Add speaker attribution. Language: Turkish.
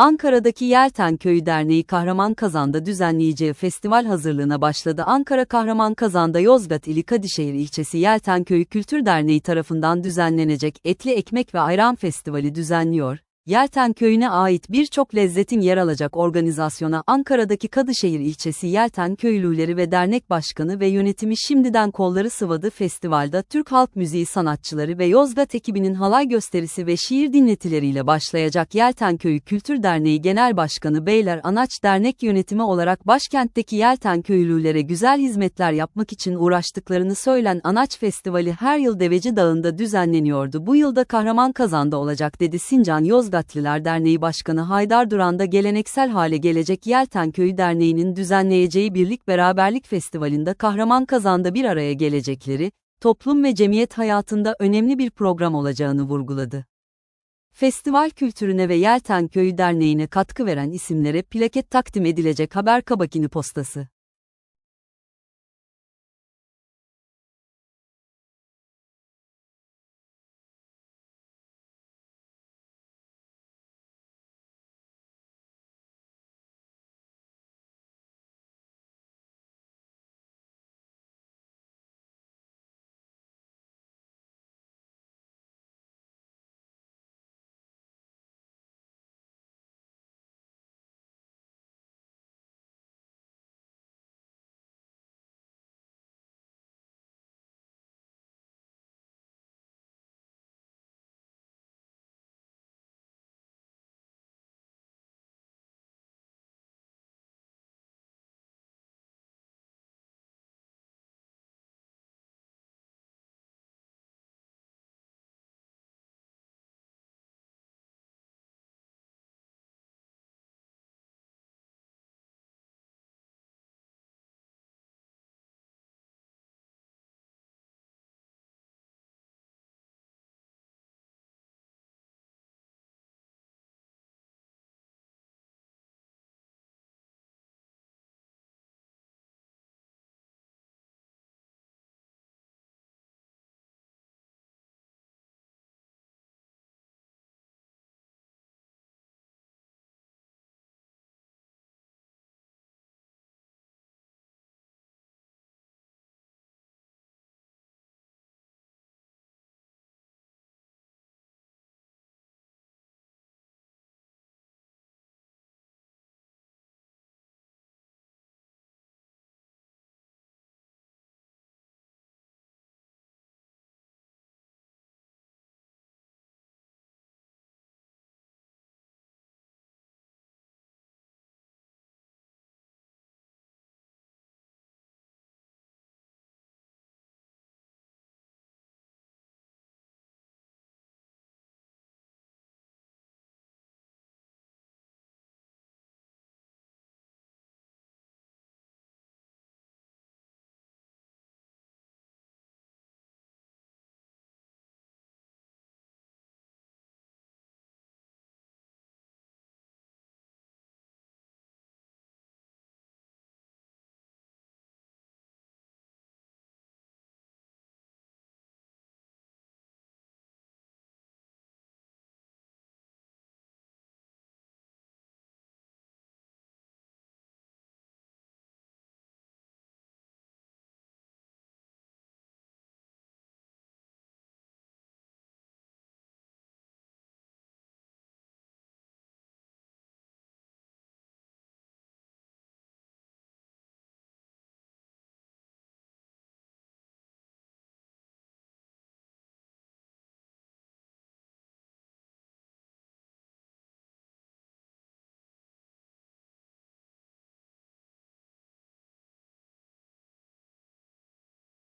Speaker 1: Ankara'daki Yelten Köyü Derneği Kahraman Kazan'da düzenleyeceği festival hazırlığına başladı. Ankara Kahraman Kazan'da Yozgat ili Kadişehir ilçesi Yelten Köyü Kültür Derneği tarafından düzenlenecek Etli Ekmek ve Ayran Festivali düzenliyor. Yelten Köyü'ne ait birçok lezzetin yer alacak organizasyona Ankara'daki Kadışehir ilçesi Yelten Köylüleri ve Dernek Başkanı ve yönetimi şimdiden kolları sıvadı festivalde Türk halk müziği sanatçıları ve Yozgat ekibinin halay gösterisi ve şiir dinletileriyle başlayacak Yelten Köyü Kültür Derneği Genel Başkanı Beyler Anaç Dernek Yönetimi olarak başkentteki Yelten köylülere güzel hizmetler yapmak için uğraştıklarını söylen Anaç Festivali her yıl Deveci Dağı'nda düzenleniyordu. Bu yılda Kahraman Kazan'da olacak dedi Sincan Yozgatlılar Derneği Başkanı Haydar Duran da geleneksel hale gelecek Yelten Köyü Derneği'nin düzenleyeceği Birlik Beraberlik Festivali'nde Kahraman Kazan'da bir araya gelecekleri, toplum ve cemiyet hayatında önemli bir program olacağını vurguladı. Festival kültürüne ve Yelten Köyü Derneği'ne katkı veren isimlere plaket takdim edilecek haber kabakini postası.